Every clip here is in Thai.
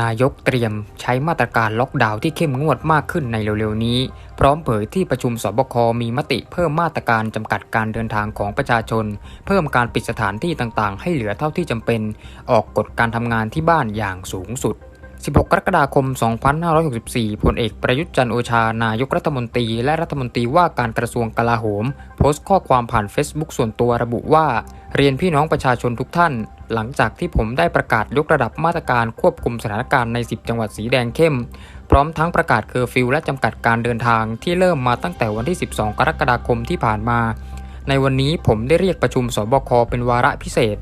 นายกเตรียมใช้มาตรการล็อกดาวน์ที่เข้มงวดมากขึ้นในเร็วๆนี้ พร้อมเผยที่ประชุมสบคมีมติเพิ่มมาตรการจำกัดการเดินทางของประชาชน เพิ่มการปิดสถานที่ต่างๆ ให้เหลือเท่าที่จำเป็น ออกกฎการทำงานที่บ้านอย่างสูงสุด 16 กรกฎาคม 2564 พลเอกประยุทธ์จันโอชา นายกรัฐมนตรี และรัฐมนตรีว่าการกระทรวงกลาโหม โพสต์ข้อความผ่าน Facebook ส่วนตัวระบุว่า เรียนพี่น้องประชาชนทุกท่าน หลังจากที่ผมได้ประกาศยกระดับมาตรการควบคุมสถานการณ์ใน 10 จังหวัดสีแดงเข้ม พร้อมทั้งประกาศเคอร์ฟิวและจำกัดการเดินทางที่เริ่มมาตั้งแต่วันที่ 12 กรกฎาคมที่ผ่านมา ในวันนี้ผมได้เรียกประชุมสบคเป็นวาระพิเศษ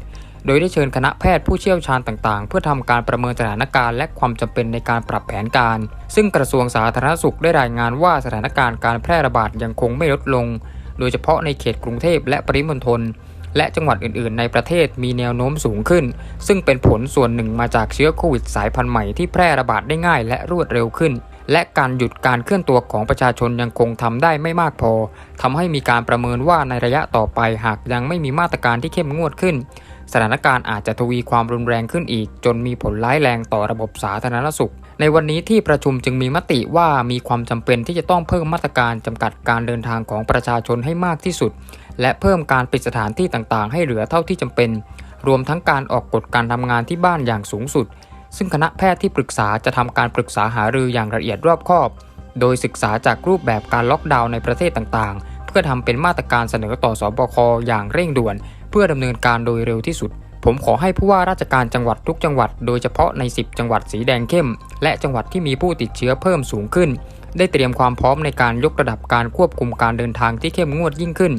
โดยได้เชิญคณะแพทย์ผู้เชี่ยวชาญต่างๆ เพื่อทำการประเมินสถานการณ์และความจำเป็นในการปรับแผนการ ซึ่งกระทรวงสาธารณสุขได้รายงานว่าสถานการณ์การแพร่ระบาดยังคงไม่ลดลง โดยเฉพาะในเขตกรุงเทพและปริมณฑลและจังหวัดอื่นๆ ในประเทศมีแนวโน้มสูงขึ้น ซึ่งเป็นผลส่วนหนึ่งมาจากเชื้อโควิดสายพันธุ์ใหม่ที่แพร่ระบาดได้ง่ายและรวดเร็วขึ้น และการหยุดการเคลื่อนตัวของประชาชนยังคงทำได้ไม่มากพอทำให้มีการประเมินว่าในระยะต่อไปหากยังไม่มีมาตรการที่เข้มงวดขึ้น สถานการณ์อาจจะทวีความรุนแรงขึ้นอีก จนมีผลร้ายแรงต่อระบบสาธารณสุข ในวันนี้ที่ประชุมจึงมีมติว่ามีความจำเป็นที่จะต้องเพิ่มมาตรการจำกัดการเดินทางของประชาชนให้มากที่สุด และเพิ่มการปิดสถานที่ต่างๆ ให้เหลือเท่าที่จำเป็น รวมทั้งการออกกฎการทำงานที่บ้านอย่างสูงสุด ซึ่งคณะแพทย์ที่ปรึกษาจะทำการปรึกษาหารืออย่างละเอียดรอบคอบ โดยศึกษาจากรูปแบบการล็อกดาวน์ในประเทศต่างๆ เพื่อทำเป็นมาตรการเสนอต่อสบคอย่างเร่งด่วน พื่อดำเนินการโดยเร็วที่สุด ผมขอให้ผู้ว่าราชการจังหวัดทุกจังหวัด โดยเฉพาะใน 10 จังหวัดสีแดงเข้ม และจังหวัดที่มีผู้ติดเชื้อเพิ่มสูงขึ้น ได้เตรียมความพร้อมในการยกระดับการควบคุมการเดินทางที่เข้มงวดยิ่งขึ้น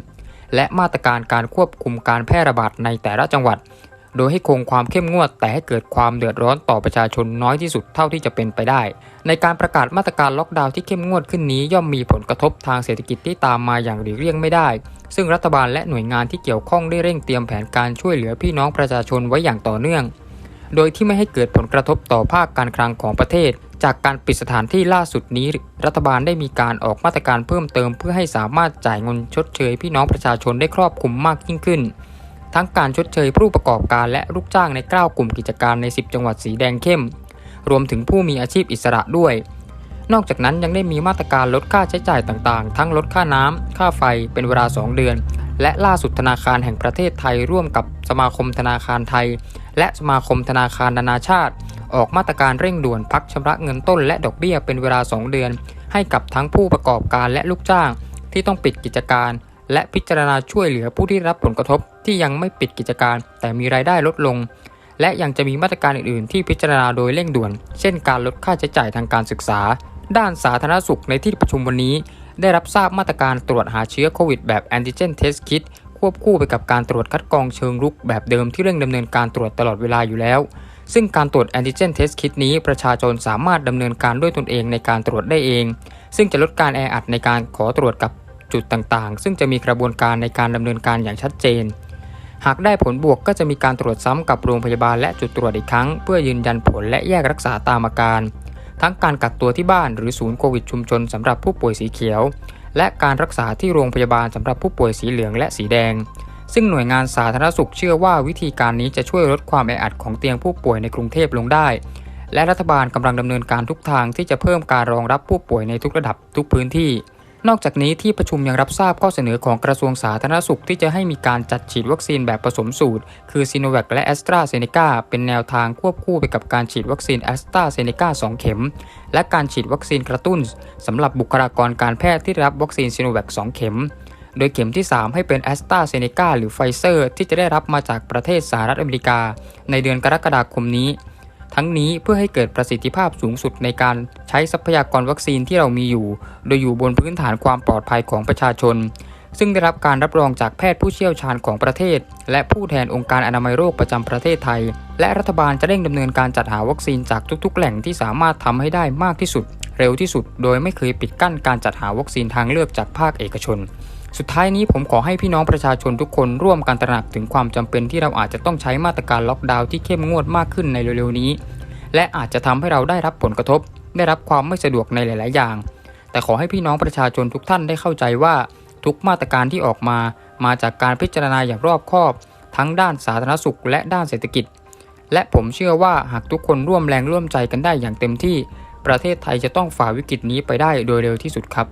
และมาตรการการควบคุมการแพร่ระบาดในแต่ละจังหวัด โดยให้คงความเข้มงวดแต่ให้เกิดความเดือดร้อนต่อประชาชนน้อยที่สุดเท่าที่จะเป็นไปได้ ในการประกาศมาตรการล็อกดาวน์ที่เข้มงวดขึ้นนี้ย่อมมีผลกระทบทางเศรษฐกิจที่ตามมาอย่างหลีกเลี่ยงไม่ได้ ซึ่งรัฐบาลและหน่วยงานที่เกี่ยวข้องได้เร่งเตรียมแผนการช่วยเหลือพี่น้องประชาชนไว้อย่างต่อเนื่อง โดยที่ไม่ให้เกิดผลกระทบต่อภาคการคลังของประเทศ จากการปิดสถานที่ล่าสุดนี้ รัฐบาลได้มีการออกมาตรการเพิ่มเติม เพื่อให้สามารถจ่ายเงินชดเชยพี่น้องประชาชนได้ครอบคลุมมากยิ่งขึ้น ทั้งการชดเชยผู้ประกอบการและลูกจ้างใน 9 กลุ่มกิจการใน 10 จังหวัดสีแดงเข้ม รวมถึงผู้มีอาชีพอิสระด้วย นอกจากนั้นยังได้มีมาตรการลดค่าใช้จ่ายต่างๆ ทั้งลดค่าน้ำ ค่าไฟเป็นเวลา 2 เดือน และล่าสุดธนาคารแห่งประเทศไทยร่วมกับสมาคมธนาคารไทย และสมาคมธนาคารนานาชาติ ออกมาตรการเร่งด่วนพักชำระเงินต้นและดอกเบี้ยเป็นเวลา 2 เดือน ให้กับทั้งผู้ประกอบการและลูกจ้างที่ต้องปิดกิจการ และพิจารณาช่วยเหลือผู้ที่รับผลกระทบที่ยังไม่ปิดกิจการ แต่มีรายได้ลดลง และยังจะมีมาตรการอื่นๆ ที่พิจารณาโดยเร่งด่วน เช่นการลดค่าใช้จ่ายทางการศึกษา ด้านสาธารณสุขในที่ประชุมวันนี้ ได้รับทราบมาตรการตรวจหาเชื้อโควิดแบบ antigen test kit ควบคู่ไปกับการตรวจคัดกรองเชิงรุกแบบเดิมที่เร่งดำเนินการตรวจตลอดเวลาอยู่แล้ว ซึ่งการตรวจ antigen test kit นี้ประชาชนสามารถดำเนินการด้วยตนเองในการตรวจได้เอง ซึ่งจะลดการแออัดในการขอตรวจกับ จุดต่างๆ ซึ่งจะมีกระบวนการในการดำเนินการอย่างชัดเจน หากได้ผลบวกก็จะมีการตรวจซ้ำกับโรงพยาบาลและจุดตรวจอีกครั้ง เพื่อยืนยันผลและแยกรักษาตามอาการ ทั้งการกักตัวที่บ้านหรือศูนย์โควิดชุมชนสำหรับผู้ป่วยสีเขียว และการรักษาที่โรงพยาบาลสำหรับผู้ป่วยสีเหลืองและสีแดง ซึ่งหน่วยงานสาธารณสุขเชื่อว่าวิธีการนี้จะช่วยลดความแออัดของเตียงผู้ป่วยในกรุงเทพลงได้และรัฐบาลกำลังดำเนินการทุกทางที่จะเพิ่มการรองรับผู้ป่วยในทุกระดับทุกพื้นที่ นอกจากนี้ที่ประชุมยังรับทราบข้อเสนอของกระทรวงสาธารณสุขที่จะให้มีการจัดฉีดวัคซีนแบบผสมสูตร คือซีโนแวคและแอสตราเซเนกาเป็นแนวทางควบคู่ไปกับการฉีดวัคซีนแอสตราเซเนกา2 เข็ม และการฉีดวัคซีนกระตุ้นสำหรับบุคลากรการแพทย์ที่รับวัคซีนซีโนแวค2 เข็ม โดยเข็มที่ 3 ให้เป็นแอสตราเซเนกาหรือไฟเซอร์ ที่จะได้รับมาจากประเทศสหรัฐอเมริกา ในเดือนกรกฎาคมนี้ ทั้งนี้เพื่อให้เกิดประสิทธิภาพสูงสุดในการใช้ทรัพยากรวัคซีนที่เรามีอยู่ โดยอยู่บนพื้นฐานความปลอดภัยของประชาชน ซึ่งได้รับการรับรองจากแพทย์ผู้เชี่ยวชาญของประเทศ และผู้แทนองค์การอนามัยโรคประจำประเทศไทย และรัฐบาลจะเร่งดำเนินการจัดหาวัคซีนจากทุกๆ แหล่งที่สามารถทำให้ได้มากที่สุด เร็วที่สุด โดยไม่เคยปิดกั้นการจัดหาวัคซีนทางเลือกจากภาคเอกชน สุดท้ายนี้ผมขอให้พี่น้องประชาชนทุกคนร่วมกันตระหนักถึงความจำเป็นที่เราอาจจะต้องใช้มาตรการล็อกดาวน์ที่เข้มงวดมากขึ้นในเร็วๆนี้ และอาจจะทำให้เราได้รับผลกระทบ ได้รับความไม่สะดวกในหลาย ๆ อย่าง แต่ขอให้พี่น้องประชาชนทุกท่านได้เข้าใจว่า ทุกมาตรการที่ออกมา มาจากการพิจารณาอย่างรอบคอบ ทั้งด้านสาธารณสุข และด้านเศรษฐกิจ และผมเชื่อว่าหากทุกคนร่วมแรงร่วมใจกันได้อย่างเต็มที่ ประเทศไทยจะต้องฝ่าวิกฤตนี้ไปได้โดยเร็วที่สุดครับ